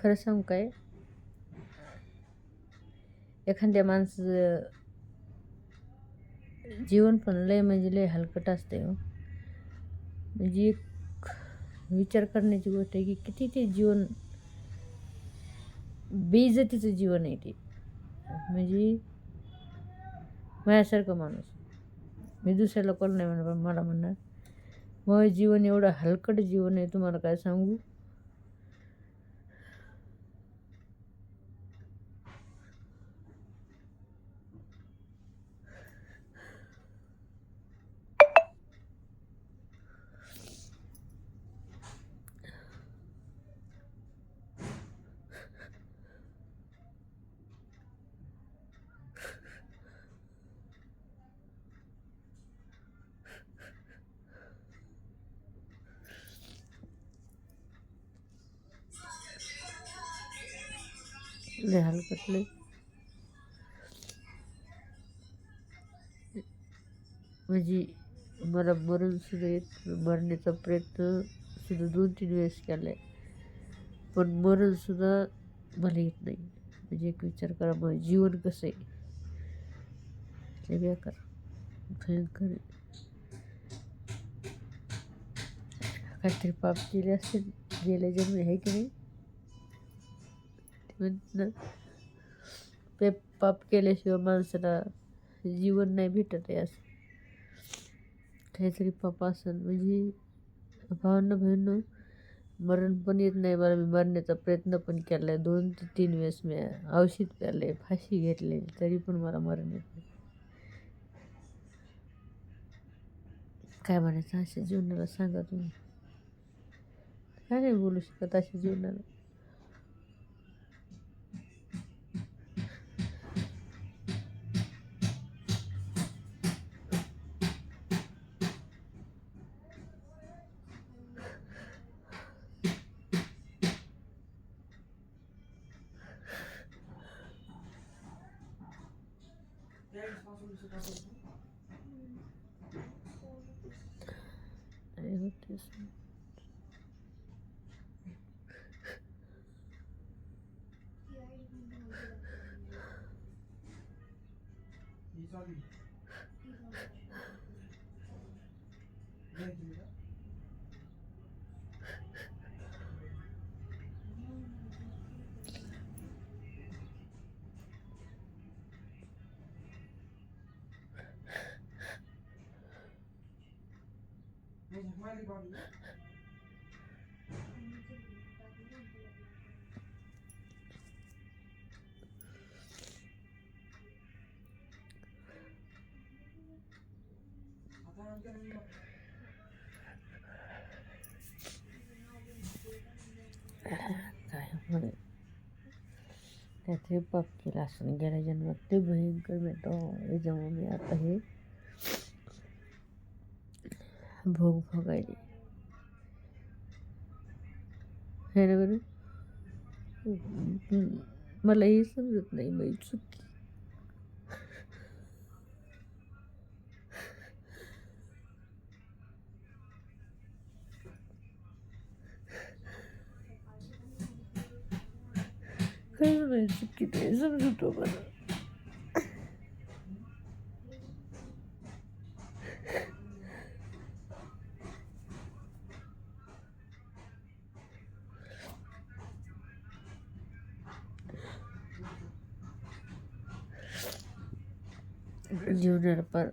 खरं सांगू काय? एखाद्या माणसाचं जीवन पण लय म्हणजे लय हलकट असते हो. म्हणजे एक विचार करण्याची गोष्ट आहे की किती ते जीवन बेइज्जतीचं जीवन आहे ते. म्हणजे माझ्यासारखं माणूस. मी दुसऱ्या लोकांना नाही म्हणणार पण मला म्हणणार मग जीवन एवढं हलकट जीवन आहे तुम्हाला काय सांगू? लय हलकट म्हणजे मला मरण सुद्धा येत मरण्याचा प्रयत्न सुद्धा दोन तीन वेळेस केला आहे पण मरण सुद्धा मला येत नाही. म्हणजे एक विचार करा मग जीवन कसं आहे? लय बेकार भयंकर काहीतरी पाप केले असतील गेल्या जन्म आहे की नाही? ते म्हणतात पाप केल्याशिवाय माणसाला जीवन नाही भेटत आहे असं. काहीतरी पाप असेल म्हणजे भावांना बहिणं मरण पण येत नाही. मला मी मरण्याचा प्रयत्न पण केला आहे दोन ते तीन वेळेस मी औषध प्याले फाशी घेतली तरी पण मला मरण येत नाही. काय म्हणायचं? अशा जीवनाला सांगा तुम्ही. काय नाही बोलू शकत अशा जीवनाला. I hope this one. He's on me. होतेच काय म्हणे काहीतरी पाप केलं असं गेल्या जन्मात ते भयंकर मिळतो याच्यामुळे मी आता हे भोग भोगायले है ना बरं मला हे समजत नाही बाई चुकी. खरंच नाही चुकी ते समजतो मला. जीवनाला पार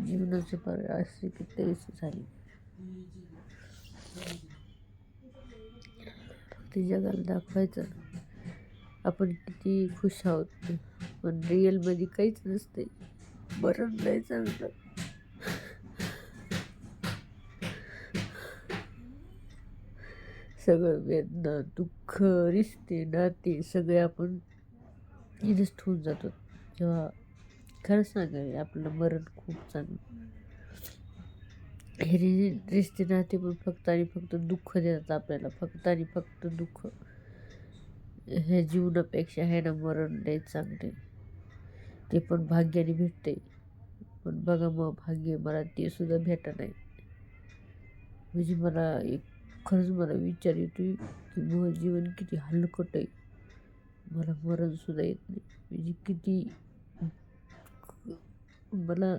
जीवनाचे पार असे किती झाली. ते जगाला दाखवायचं. आपण किती खुश आहोत. पण रिअलमध्ये काहीच नसते. बरं नाही चांगलं सगळं वेदना दुःख रिश्ते नाते सगळे आपण इथेच ठेवून जातो जेव्हा खरं सांगायला आपलं मरण खूप चांगलं. हे रि रिश्ते नाते पण फक्त आणि फक्त दुःख देतात आपल्याला. फक्त आणि फक्त दुःख. ह्या जीवनापेक्षा आहे ना मरण नाही चांगले. ते पण भाग्याने भेटते. पण बघा मग भाग्य मला ते सुद्धा भेटत नाही. म्हणजे मला एक खरंच मला विचार येतोय की मग जीवन किती हलकट आहे. मला मरणसुद्धा येत नाही. म्हणजे किती मला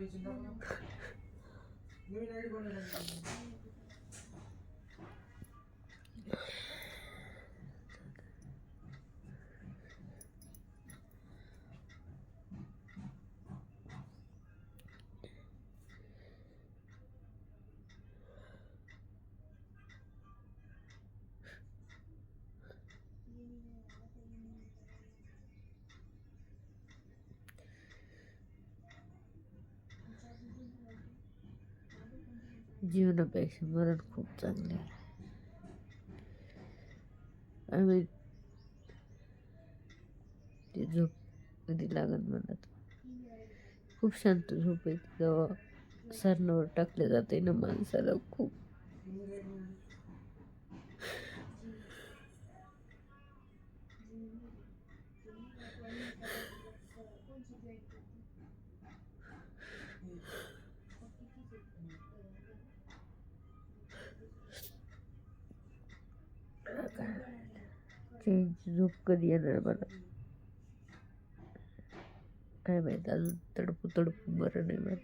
よし。जीवनापेक्षा मरण खूप चांगले आहे. आम्ही ती झोप कधी लागत म्हणत. खूप शांत झोप येते जेव्हा सरणावर टाकले जाते ना माणसाला खूप. चेंज झोप कधी येणार मला? काय माहीत अजून तडपू तडपू बरं नाही मला